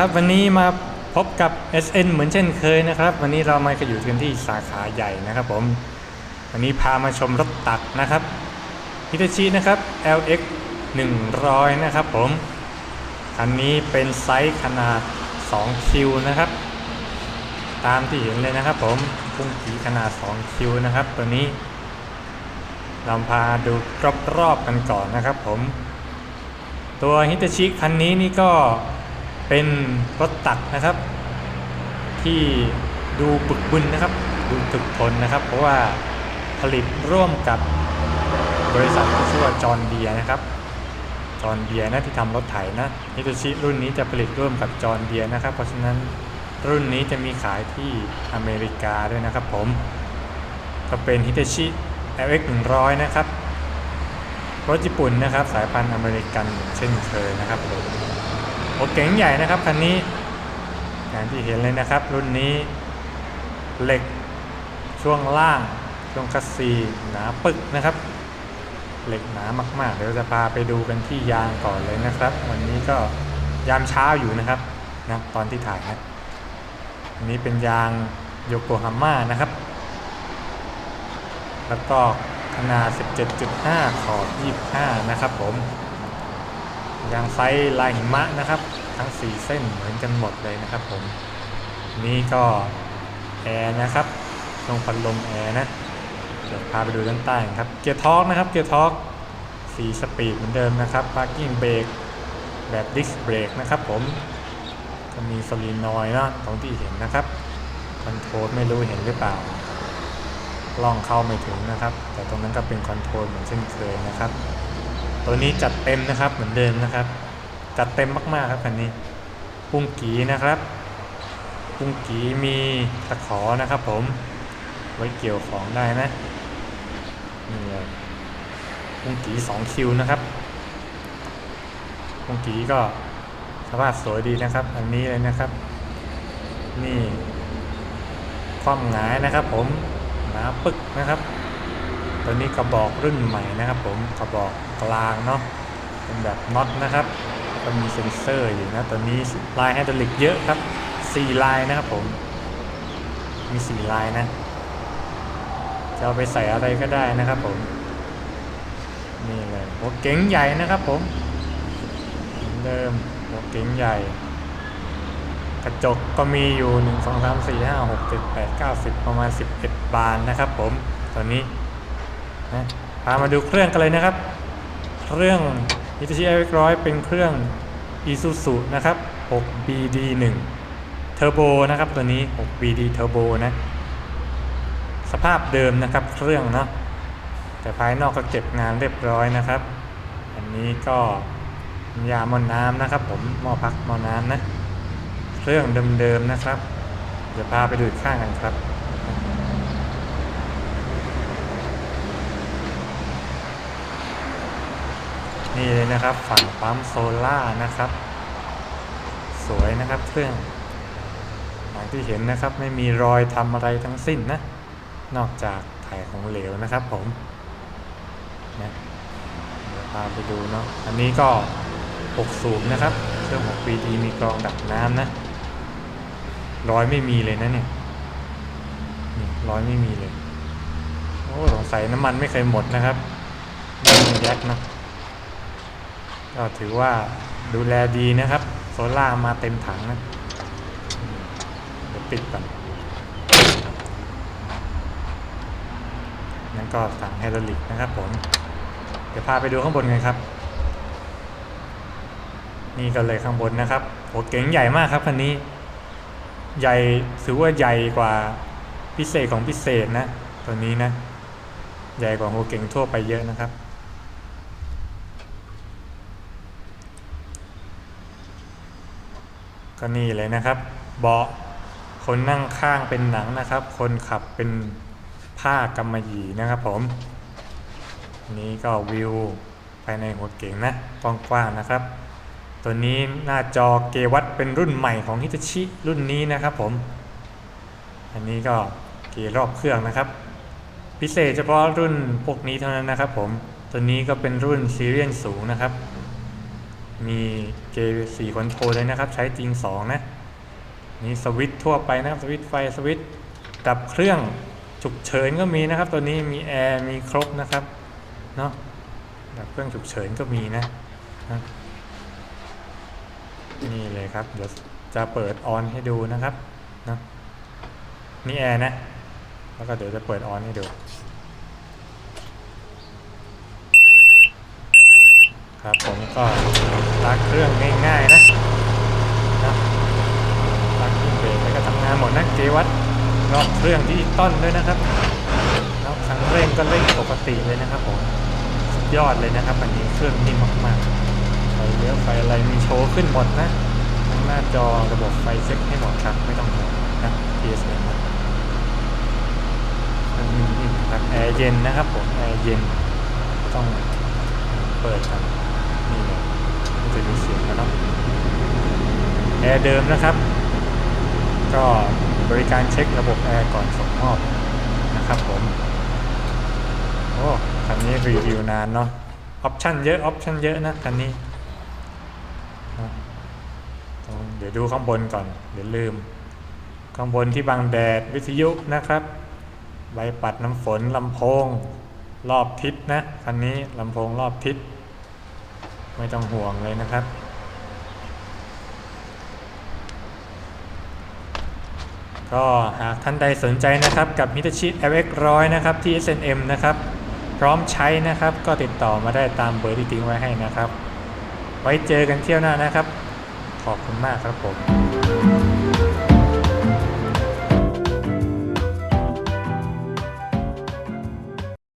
ครับ วันนี้มาพบกับ SN เหมือนเช่นเคยนะครับ วันนี้เรามาอยู่กันที่สาขาใหญ่นะครับผม วันนี้พามาชมรถตักนะครับฮิตาชินะครับ LX 100 นะครับผม คันนี้เป็นไซส์ขนาด 2 คิวนะครับ ตามที่เห็นเลยนะครับผมพุ่งขีขนาด 2 คิวนะครับ ตัวนี้เราพาดูรอบๆกันก่อนนะครับผม ตัวฮิตาชิคันนี้นี่ก็ เป็นรถตักนะครับ ที่ดูบึกบึนนะครับ ดูถึกทนนะครับ เพราะว่าผลิตร่วมกับบริษัทชื่อว่าจอร์นเดียนะครับจอร์นเดียนะที่ทำรถไถนะฮิตาชิรุ่นนี้จะผลิตร่วมกับจอร์นเดียนะครับ เพราะฉะนั้นรุ่นนี้จะมีขายที่อเมริกาด้วยนะครับผม ก็เป็นฮิตาชิ LX 100 นะครับ รถญี่ปุ่นนะครับ สายพันธุ์อเมริกันเช่นเคยนะครับผม โอเก๋งใหญ่นะครับคันนี้อย่างที่เห็นเลยนะครับ รุ่นนี้เหล็กช่วงล่างช่วงคัสซีหนาปึกนะครับ เหล็กหนามากๆ เดี๋ยวจะพาไปดูกันที่ยางก่อนเลยนะครับ วันนี้ก็ยามเช้าอยู่นะครับนะตอนที่ถ่ายนะอันนี้เป็นยางโยโกฮาม่านะครับ แล้วก็ขนาด 17.5 ขอบ 25 นะครับผม ยางไซส์ลายหิมะนะครับ ทั้ง 4 เส้นเหมือนกันหมดเลยนะครับผมนี่ก็แอร์นะครับตรงพัดลมแอร์นะเดี๋ยวพาไปดูด้านใต้ครับเกียร์ทอร์กนะครับเกียร์ทอร์ก4สปีดเหมือนเดิมนะครับพาร์กิ้งเบรกแบบดิสเบรกนะครับผมก็มีโซลีนอยด์นะตรงที่เห็นนะครับคอนโทรลไม่รู้เห็นหรือเปล่าล้องเข้าไม่ถึงนะครับ แต่ตรงนั้นก็เป็นคอนโทรลเหมือนเช่นเคยนะครับ ตัวนี้จัดเต็มนะครับเหมือนเดิมนะครับ จัดเต็มมากๆครับคันนี้ปุ้งกีนะครับปุ้งกีมีตะขอนะครับ ผมไว้เกี่ยวของได้นะนี่เลยปุ้งกี2คิวนะครับปุ้งกีก็สภาพสวยดีนะครับ อันนี้เลยนะครับ นี่ความหงายนะครับ ผมหนาปึกนะครับ ตัวนี้กระบอกรุ่นใหม่นะครับ ผมกระบอกกลางเนาะเป็นแบบน็อตนะครับก็มีเซ็นเซอร์อยู่นะตัวนี้ลายไฮดรอลิกเยอะครับ4ลายนะครับผม มี4ลายนะ จะเอาไปใส่อะไรก็ได้นะครับผม นี่เลยหัวเก๋งใหญ่นะครับผมเหมือนเดิมหัวเก๋งใหญ่ กระจกก็มีอยู่ 1 2 3 4 5 6 7 8 9 10 ประมาณ 11 บานนะครับผมตอน นะพามาดูเครื่องกันเลยนะครับ เครื่อง Hitachi Air 100เป็นเครื่อง Isuzu นะครับ 6BD1 Turbo นะครับตัวนี้ 6BD Turbo นะ สภาพเดิมนะครับเครื่องเนาะแต่ภายนอกก็เก็บงานเรียบร้อยนะครับ อันนี้ก็ยาหมอน้ำนะครับ ผมหม้อพักหม้อน้ำนะ เครื่องเดิมๆนะครับ เดี๋ยวพาไปดูอีกข้างกันครับ นี่เลยนะครับฝั่งปั๊มโซล่านะครับ สวยนะครับเครื่องอย่างที่เห็นนะครับไม่มีรอยทำอะไรทั้งสิ้นนะ นอกจากถ่ายของเหลวนะครับผมนะเดี๋ยวพาไปดูเนาะอันนี้ก็6สูบนะครับเครื่อง6 PD มีกรองดักน้ำนะรอยไม่มีเลยนะเนี่ยนี่รอยไม่มีเลยโอ้สงสัยน้ำมันไม่เคยหมดนะครับไม่มีแยกนะ ก็ถือว่าดูแลดีนะครับ โซล่ามาเต็มถังนะเดี๋ยวปิดก่อนนั่นก็สั่งไฮดรอลิกนะครับผม เดี๋ยวพาไปดูข้างบนกันครับ นี่ก็เลยข้างบนนะครับโหเก๋งใหญ่มากครับคันนี้ ใหญ่ถือว่าใหญ่กว่าพิเศษของพิเศษนะ ตัวนี้นะ ใหญ่กว่าโฮเก๋งทั่วไปเยอะนะครับ ก็นี่เลยนะครับ เบาะคนนั่งข้างเป็นหนังนะครับ คนขับเป็นผ้ากำมะหยี่นะครับผม นี่ก็วิวภายในหัวเก๋งนะกว้างๆนะครับ ตัวนี้หน้าจอเกวัตเป็นรุ่นใหม่ของฮิตาชิรุ่นนี้นะครับผม อันนี้ก็เกียร์รอบเครื่องนะครับ พิเศษเฉพาะรุ่นพวกนี้เท่านั้นนะครับผม ตัวนี้ก็เป็นรุ่นซีเรียนสูงนะครับ มีเกย์สี่คอนโทรเลยนะครับ ใช้จริง 2 นะ มีสวิตช์ทั่วไปนะครับ สวิตช์ไฟ สวิตช์ดับเครื่องฉุกเฉินก็มีนะครับ ตัวนี้มีแอร์มีครบนะครับ เนาะดับเครื่องฉุกเฉินก็มีนะนะนี่เลยครับ เดี๋ยวจะเปิดออนให้ดูนะครับ เนาะนี่แอร์นะ แล้วก็เดี๋ยวจะเปิดออนให้ดู ครับ ผมก็ล้างเครื่องง่ายๆนะนะล้างเครื่องเบรกแล้วก็ทำงานหมดนะเกวัดรอบเครื่องที่ต้นด้วยนะครับแล้วครั้งเร่งก็เร่งปกติเลยนะครับผมยอดเลยนะครับอันนี้เครื่องนิ่มมากๆไฟเลี้ยวไฟอะไรมีโชว์ขึ้นหมดนะทั้งหน้าจอระบบไฟเช็คให้หมดครับไม่ต้องห่วงนะ PSN นะเครื่องนิ่มๆครับแอร์เย็นนะครับผมแอร์เย็นต้องเปิดครับ นี่เลยมันจะมีเสียงนะครับแอร์เดิมนะครับ ก็บริการเช็คระบบแอร์ก่อนส่งมอบนะครับผมโอ้คันนี้รีวิวนานเนาะออปชั่นเยอะออปชั่นเยอะนะคันนี้ เดี๋ยวดูข้างบนก่อน เดี๋ยวลืม ข้างบนที่บังแดดวิทยุนะครับ ใบปัดน้ำฝนลำโพง รอบทิศนะคันนี้ลำโพงรอบทิศ ไม่ต้องห่วงเลยนะครับ ก็หากท่านใดสนใจนะครับกับ Hitachi FX 100นะครับที่ SNM นะครับ พร้อมใช้นะครับ ก็ติดต่อมาได้ตามเบอร์ที่ทิ้งไว้ให้นะครับ ไว้เจอกันเที่ยวหน้านะครับ ขอบคุณมากครับผม